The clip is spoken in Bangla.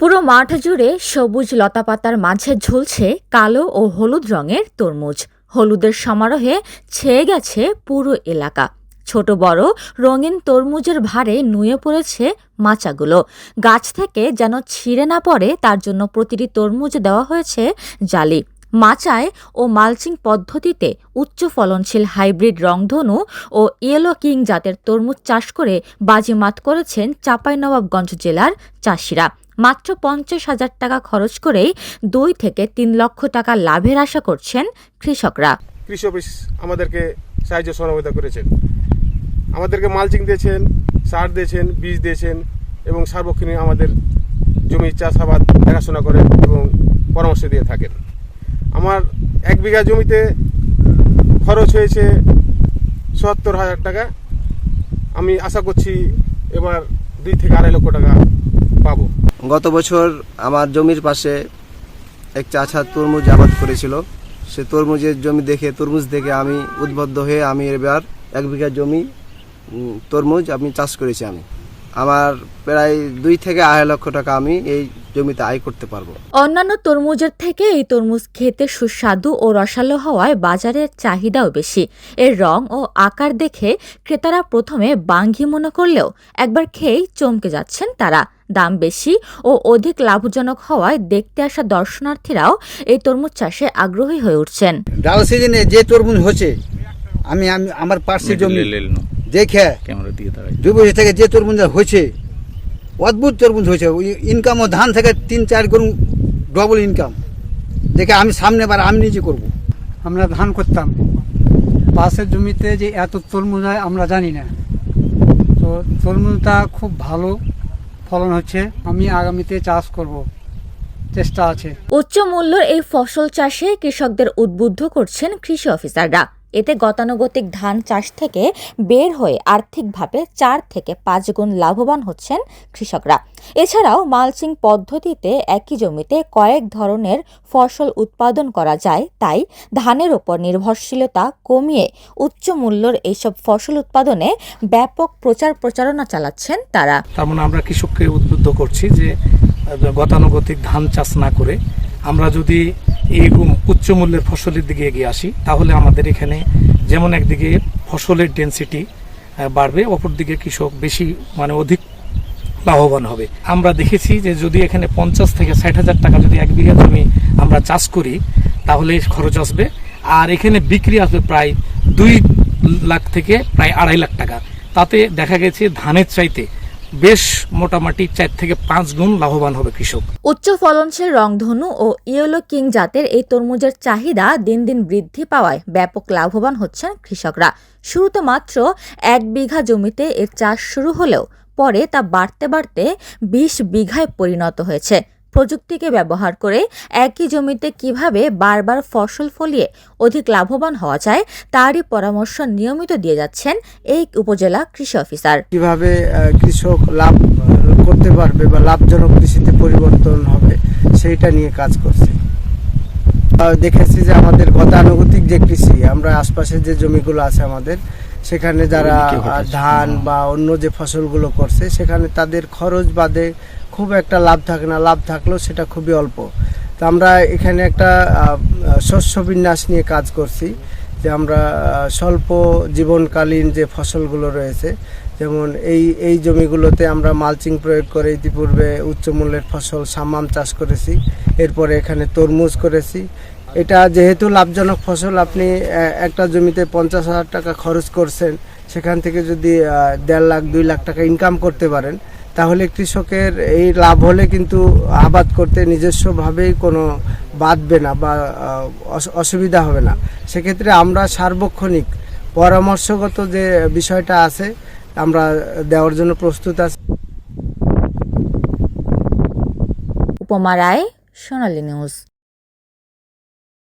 পুরো মাঠ জুড়ে সবুজ লতাপাতার মাঝে ঝুলছে কালো ও হলুদ রঙের তরমুজ। হলুদের সমারোহে ছেয়ে গেছে পুরো এলাকা। ছোট বড় রঙিন তরমুজের ভারে নুয়ে পড়েছে মাচাগুলো। গাছ থেকে যেন ছিঁড়ে না পড়ে, তার জন্য প্রতিটি তরমুজ দেওয়া হয়েছে জালি। মাচায় ও মালচিং পদ্ধতিতে উচ্চ ফলনশীল হাইব্রিড রংধনু ও ইয়েলো কিং জাতের তরমুজ চাষ করে বাজিমাত করেছেন চাঁপাইনবাবগঞ্জ জেলার চাষিরা। মাত্র পঞ্চাশ হাজার টাকা খরচ করেই দুই থেকে তিন লক্ষ টাকা লাভের আশা করছেন কৃষকরা। কৃষি অফিস আমাদেরকে সাহায্য সহযোগিতা করেছেন। আমাদেরকে মালচিং দিয়েছেন, সার দিয়েছেন, বীজ দিয়েছেন এবং সার্বক্ষণিক আমাদের জমি চাষাবাদ, দেখাশোনা করেন এবং পরামর্শ দিয়ে থাকেন। আমার এক বিঘা জমিতে খরচ হয়েছে সত্তর হাজার টাকা। আমি আশা করছি এবার দুই থেকে আড়াই লক্ষ টাকা পাবো। গত বছর আমার জমির পাশে এক চাষা তরমুজ আবাদ করেছিল। সে তরমুজের জমি দেখে, তরমুজ দেখে আমি উদ্বুদ্ধ হয়ে আমি এবার এক বিঘা জমি তরমুজ আমি চাষ করেছি আমি। আমার প্রায় দুই থেকে আড়াই লক্ষ টাকা আমি এই জমিতে আয় করতে পারব। অন্যান্য তরমুজের থেকে এই তরমুজ খেতে সুস্বাদু ও রসালো হওয়ায় বাজারের চাহিদাও বেশি। এর রং ও আকার দেখে ক্রেতারা প্রথমে বাঙ্গি মনে করলেও একবার খেয়েই চমকে যাচ্ছেন তারা। দাম বেশি ও অধিক লাভজনক হওয়ায় দেখতে আসা দর্শনার্থীরাও এই তরমুজ চাষে আগ্রহী হয়ে উঠছেন। ডাল সিজনে যে তরমুজ হচ্ছে আমি আমি আমার পার্শ্বে জমি দেখে দুই বছর থেকে যে তরমুজ হয়েছে অদ্ভুত তরমুজ হয়েছে। ইনকামও ধান থেকে তিন চার গুণ ডবল ইনকাম দেখে আমি সামনে বার আমি নিজে করব। আমরা ধান করতাম। পাশের জমিতে যে এত তরমুজ হয় আমরা জানি না। তো তরমুজটা খুব ভালো ফলন হচ্ছে। আমি আগামীতে চাষ করব। চেষ্টা আছে। উচ্চ মূল্যের এই ফসল চাষে কৃষকদের উদ্বুদ্ধ করছেন কৃষি অফিসাররা। এতে গতানুগতিক ধান চাষ থেকে বের হয়ে আর্থিকভাবে চার থেকে পাঁচ গুণ লাভবান হচ্ছেন কৃষকরা। এছাড়াও মালচিং পদ্ধতিতে একই জমিতে কয়েক ধরনের ফসল উৎপাদন করা যায়, তাই ধানের ওপর নির্ভরশীলতা কমিয়ে উচ্চ মূল্যের এইসব ফসল উৎপাদনে ব্যাপক প্রচার প্রচারণা চালাচ্ছেন তারা। তার মানে আমরা কৃষককে উদ্বুদ্ধ করছি যে গতানুগতিক ধান চাষ না করে আমরা যদি এই উম উচ্চ মূল্যের ফসলের দিকে এগিয়ে আসি, তাহলে আমাদের এখানে যেমন একদিকে ফসলের ডেন্সিটি বাড়বে, অপরদিকে কৃষক বেশি মানে অধিক লাভবান হবে। আমরা দেখেছি যে যদি এখানে পঞ্চাশ থেকে ষাট হাজার টাকা যদি এক বিঘা জমি আমরা চাষ করি, তাহলে খরচ আসবে। আর এখানে বিক্রি আসবে প্রায় দুই লাখ থেকে প্রায় আড়াই লাখ টাকা। তাতে দেখা গেছে ধানের চাইতে বেশ মোটামুটি চার থেকে পাঁচ গুণ লাভবান হবে কৃষক। উচ্চ ফলনশীল রংধনু ও ইয়েলো কিং জাতের এই তরমুজের চাহিদা দিন দিন বৃদ্ধি পাওয়ায় ব্যাপক লাভবান হচ্ছেন কৃষকরা। শুরুতে মাত্র এক বিঘা জমিতে এর চাষ শুরু হলেও পরে তা বাড়তে বাড়তে বিশ বিঘায় পরিণত হয়েছে। প্রযুক্তিকে ব্যবহার করে একই জমিতে কীভাবে বারবার ফসল ফলিয়ে অধিক লাভবান হওয়া যায়, তারই পরামর্শ নিয়মিত দিয়ে যাচ্ছেন এই উপজেলা কৃষি অফিসার। কীভাবে কৃষক লাভ করতে পারবে বা লাভজনক কৃষিতে পরিবর্তন হবে, সেইটা নিয়ে কাজ করছে। দেখেছি যে আমাদের গতানুগতিক যে কৃষি, আমরা আশপাশের যে জমিগুলো আছে আমাদের সেখানে যারা ধান বা অন্য যে ফসলগুলো করছে সেখানে তাদের খরচ বাদে খুব একটা লাভ থাকে না। লাভ থাকলেও সেটা খুবই অল্প। তো আমরা এখানে একটা শস্য বিন্যাস নিয়ে কাজ করছি। যে আমরা স্বল্প জীবনকালীন যে ফসলগুলো রয়েছে যেমন এই এই জমিগুলোতে আমরা মালচিং প্রয়োগ করে ইতিপূর্বে উচ্চ মূল্যের ফসল সাম্মাম চাষ করেছি। এরপরে এখানে তরমুজ করেছি। এটা যেহেতু লাভজনক ফসল, আপনি একটা জমিতে পঞ্চাশ হাজার টাকা খরচ করছেন, সেখান থেকে যদি দেড় লাখ, দুই লাখ টাকা ইনকাম করতে পারেন, তাহলে কৃষকের এই লাভ হলে কিন্তু আবাদ করতে নিজস্বভাবেই কোনো বাঁধবে না বা অসুবিধা হবে না। সেক্ষেত্রে আমরা সার্বক্ষণিক পরামর্শগত যে বিষয়টা আছে, আমরা দেওয়ার জন্য প্রস্তুত আছি। উপমা রায়, সোনালী নিউজ।